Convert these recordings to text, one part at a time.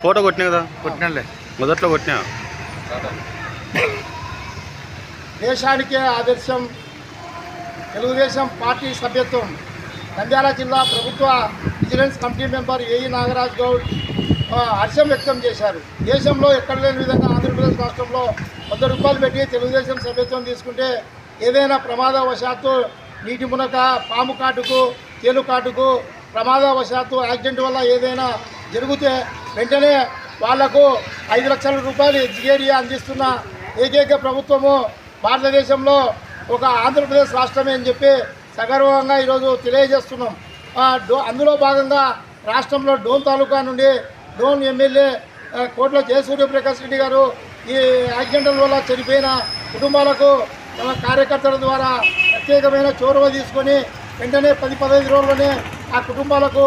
Photo కొట్టినా కదా? కొట్టినంలే మొదట్లో కొట్టినా? దేశానికే ఆదర్శం తెలుగుదేశం పార్టీ సభ్యత్వం. నంద్యాల జిల్లా ప్రభుత్వ vigilance committee member A E Nagaraj Goud హర్షం వ్యక్తం చేశారు. దేశంలో ఎక్కడ లేని విధంగా ఆంధ్రప్రదేశ్ రాష్ట్రంలో వంద రూపాయలు పెట్టి తెలుగుదేశం సభ్యత్వం తీసుకుంటే ఏదైనా ప్రమాదవశాత్తు నీటి మునక పాము కాటుకు తేలు కాటుకు ప్రమాదవశాత్తు యాక్సిడెంట్ వల్ల ఏదైనా జరిగితే వెంటనే వాళ్ళకు ఐదు లక్షల రూపాయలు ఎగ్జిగేరియా అందిస్తున్న ఏకైక ప్రభుత్వము భారతదేశంలో ఒక ఆంధ్రప్రదేశ్ రాష్ట్రమే అని చెప్పి సగర్వంగా ఈరోజు తెలియజేస్తున్నాం. డో అందులో భాగంగా రాష్ట్రంలో డోన్ తాలూకా నుండి డోన్ ఎమ్మెల్యే కోట్ల జయ సూర్యప్రకాష్ రెడ్డి గారు ఈ యాక్సిడెంట్ల వల్ల చనిపోయిన కుటుంబాలకు కార్యకర్తల ద్వారా ప్రత్యేకమైన చోరవ తీసుకొని వెంటనే పది పదహైదు రోజుల్లోనే ఆ కుటుంబాలకు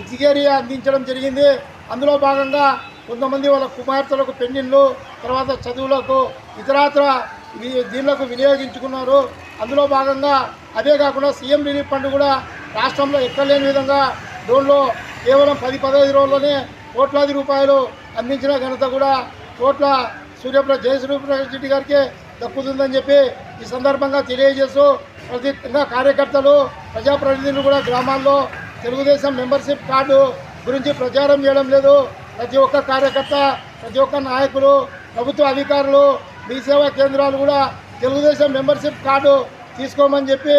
ఎగ్జిగేరియా అందించడం జరిగింది. అందులో భాగంగా కొంతమంది వాళ్ళ కుమార్తెలకు పెళ్ళిళ్ళు తర్వాత చదువులకు ఇతరాతర దీనిలకు వినియోగించుకున్నారు. అందులో భాగంగా అదే కాకుండా సీఎం రిలీఫ్ ఫండ్ కూడా రాష్ట్రంలో ఎక్కలేని విధంగా డోన్లో కేవలం పది పదహైదు రోజుల్లోనే కోట్లాది రూపాయలు అందించిన ఘనత కూడా కోట్ల సూర్యప్ర జయ రెడ్డి గారికి దక్కుతుందని చెప్పి ఈ సందర్భంగా తెలియజేస్తూ ప్రతి కార్యకర్తలు ప్రజాప్రతినిధులు కూడా గ్రామాల్లో తెలుగుదేశం మెంబర్షిప్ కార్డు గురించి ప్రచారం చేయడం లేదు. ప్రతి ఒక్క కార్యకర్త ప్రతి ఒక్క నాయకులు ప్రభుత్వ అధికారులు మీ సేవా కేంద్రాలు కూడా తెలుగుదేశం మెంబర్షిప్ కార్డు తీసుకోమని చెప్పి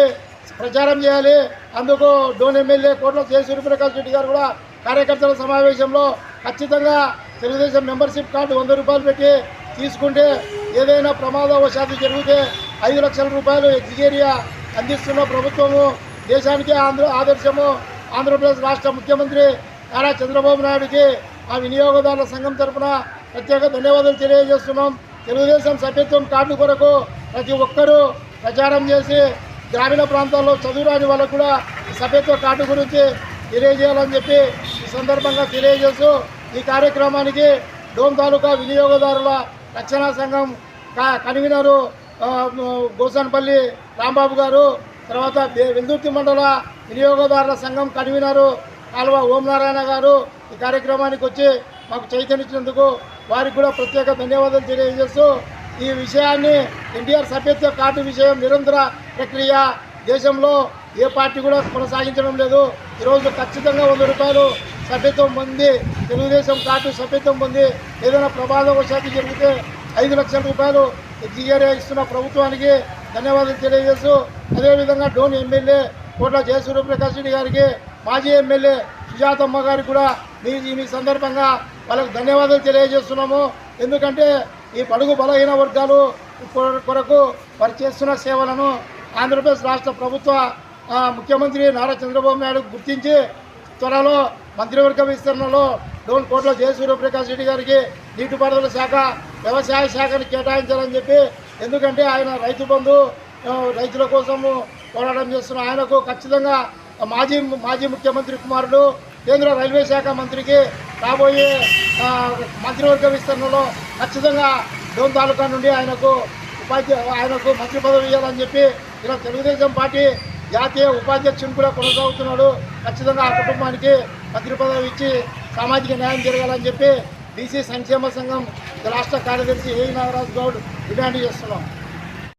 ప్రచారం చేయాలి. అందుకు డోన్ ఎమ్మెల్యే కోట్ల జయ సూర్యప్రకాష్ రెడ్డి గారు కూడా కార్యకర్తల సమావేశంలో ఖచ్చితంగా తెలుగుదేశం మెంబర్షిప్ కార్డు వంద రూపాయలు పెట్టి తీసుకుంటే ఏదైనా ప్రమాదవశాత్తు జరిగితే ఐదు లక్షల రూపాయలు ఎగ్జిగేరియా అందిస్తున్న ప్రభుత్వము దేశానికి ఆంధ్ర ఆదర్శము ఆంధ్రప్రదేశ్ రాష్ట్ర ముఖ్యమంత్రి నారా చంద్రబాబు నాయుడుకి ఆ వినియోగదారుల సంఘం తరపున ప్రత్యేక ధన్యవాదాలు తెలియజేస్తున్నాం. తెలుగుదేశం సభ్యత్వం కార్డు కొరకు ప్రతి ఒక్కరూ ప్రచారం చేసి గ్రామీణ ప్రాంతాల్లో చదువురాని వాళ్ళకు కూడా సభ్యత్వ కార్డు గురించి తెలియజేయాలని చెప్పి ఈ సందర్భంగా తెలియజేస్తూ ఈ కార్యక్రమానికి డోమ్ తాలూకా వినియోగదారుల రక్షణ సంఘం కన్వీనరు గోసాన్పల్లి రాంబాబు గారు తర్వాత బే- వెల్దుర్తి మండల వినియోగదారుల సంఘం కన్వీనరు కాలువ ఓంనారాయణ గారు ఈ కార్యక్రమానికి వచ్చి మాకు చైతన్యించినందుకు వారికి కూడా ప్రత్యేక ధన్యవాదాలు తెలియజేస్తూ ఈ విషయాన్ని ఎన్టీఆర్ సభ్యత్వ కార్డు విషయం నిరంతర ప్రక్రియ దేశంలో ఏ పార్టీ కూడా కొనసాగించడం లేదు. ఈరోజు ఖచ్చితంగా వంద రూపాయలు సభ్యత్వం పొంది తెలుగుదేశం కార్డు సభ్యత్వం పొంది ఏదైనా ప్రమాదవశాత్తు జరిగితే ఐదు లక్షల రూపాయలు ఎగ్జిగేరే ఇస్తున్న ప్రభుత్వానికి ధన్యవాదాలు తెలియజేస్తూ అదేవిధంగా డోన్ ఎమ్మెల్యే కోట్ల జయసూర్యప్రకాష్ రెడ్డి గారికి మాజీ ఎమ్మెల్యే సుజాతమ్మ గారికి కూడా మీ మీ సందర్భంగా వాళ్ళకు ధన్యవాదాలు తెలియజేస్తున్నాము. ఎందుకంటే ఈ పడుగు బలహీన వర్గాలు కొరకు వారు చేస్తున్న సేవలను ఆంధ్రప్రదేశ్ రాష్ట్ర ప్రభుత్వ ముఖ్యమంత్రి నారా చంద్రబాబు నాయుడు గుర్తించి త్వరలో మంత్రివర్గ విస్తరణలో డోన్ కోట్ల జయసూర్యప్రకాష్ రెడ్డి గారికి నీటిపారుదల శాఖ వ్యవసాయ శాఖను కేటాయించాలని చెప్పి ఎందుకంటే ఆయన రైతు బంధు రైతుల కోసము పోరాటం చేస్తున్న ఆయనకు ఖచ్చితంగా మాజీ మాజీ ముఖ్యమంత్రి కుమారుడు కేంద్ర రైల్వే శాఖ మంత్రికి రాబోయే మంత్రివర్గ విస్తరణలో ఖచ్చితంగా డోన్ తాలూకా నుండి ఆయనకు ఉపాధ్య ఆయనకు మంత్రి పదవి ఇవ్వాలని చెప్పి ఇలా తెలుగుదేశం పార్టీ జాతీయ ఉపాధ్యక్షుని కూడా కొనసాగుతున్నాడు. ఖచ్చితంగా ఆ కుటుంబానికి మంత్రి పదవి ఇచ్చి సామాజిక న్యాయం జరగాలని చెప్పి బీసీ సంక్షేమ సంఘం రాష్ట్ర కార్యదర్శి ఏ నాగరాజ్ గౌడ్ డిమాండ్ చేస్తున్నాం.